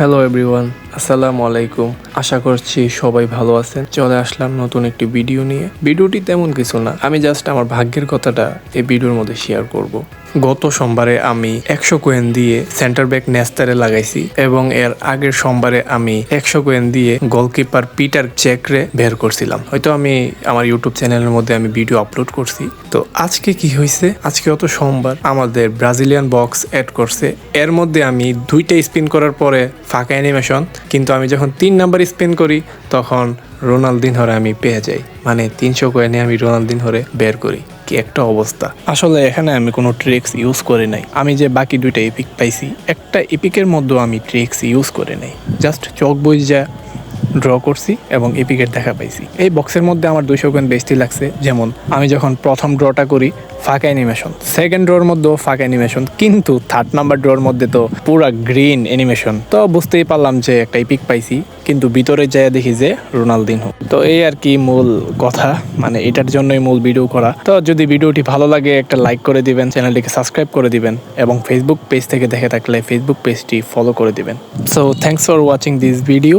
Hello everyone আসসালামু আলাইকুম। আশা করছি সবাই ভালো আছেন। চলে আসলাম নতুন একটি ভিডিও নিয়ে। ভিডিওটি তেমন কিছু না, আমি জাস্ট আমার ভাগ্যের কথাটা এই ভিডিওর মধ্যে শেয়ার করব। গত সোমবারে আমি একশো কোয়েন দিয়ে সেন্টার ব্যাক নেস্তারে লাগাইছি এবং এর আগের সোমবারে আমি একশো কোয়েন দিয়ে গোলকিপার পিটার চেকরে বের করছিলাম। হয়তো আমি আমার ইউটিউব চ্যানেলের মধ্যে আমি ভিডিও আপলোড করছি। তো আজকে কি হয়েছে আজকে অত সোমবার আমাদের ব্রাজিলিয়ান বক্স অ্যাড করছে। এর মধ্যে আমি দুইটা স্পিন করার পরে ফাঁকা অ্যানিমেশন কিন্তু আমি যখন তিন নাম্বার স্পিন করি, তখন রোনালদিন হরে আমি পেয়ে যাই। মানে তিনশো কয়েনে আমি রোনালদিন হরে বের করি। কি একটা অবস্থা। আসলে এখানে আমি কোনো ট্রিক্স ইউজ করে নাই। আমি যে বাকি দুইটা ইপিক পাইছি, একটা ইপিকের মধ্যেও আমি ট্রিক্স ইউজ করে নাই। জাস্ট চোখ বই যা ড্র করছি এবং এপিকের দেখা পাইছি। এই বক্সের মধ্যে আমার দুইশো কোয়েন বেশি লাগছে, যেমন আমি যখন প্রথম ড্রটা করি, ফাঁকা অ্যানিমেশন। সেকেন্ড ড্রর মধ্যেও ফাঁকা অ্যানিমেশন, কিন্তু থার্ড নাম্বার ড্রর মধ্যে তো পুরা গ্রিন অ্যানিমেশন। তো বুঝতেই পারলাম যে একটা এপিক পাইছি, কিন্তু ভিতরে যায় দেখি যে রোনালদিন তো এই আর কি মূল কথা মানে এটার জন্যই মূল ভিডিও করা। তো যদি ভিডিওটি ভালো লাগে, একটা লাইক করে দিবেন, চ্যানেলটিকে সাবস্ক্রাইব করে দিবেন, এবং ফেসবুক পেজ থেকে দেখে থাকলে ফেসবুক পেজটি ফলো করে দিবেন। So thanks for watching this video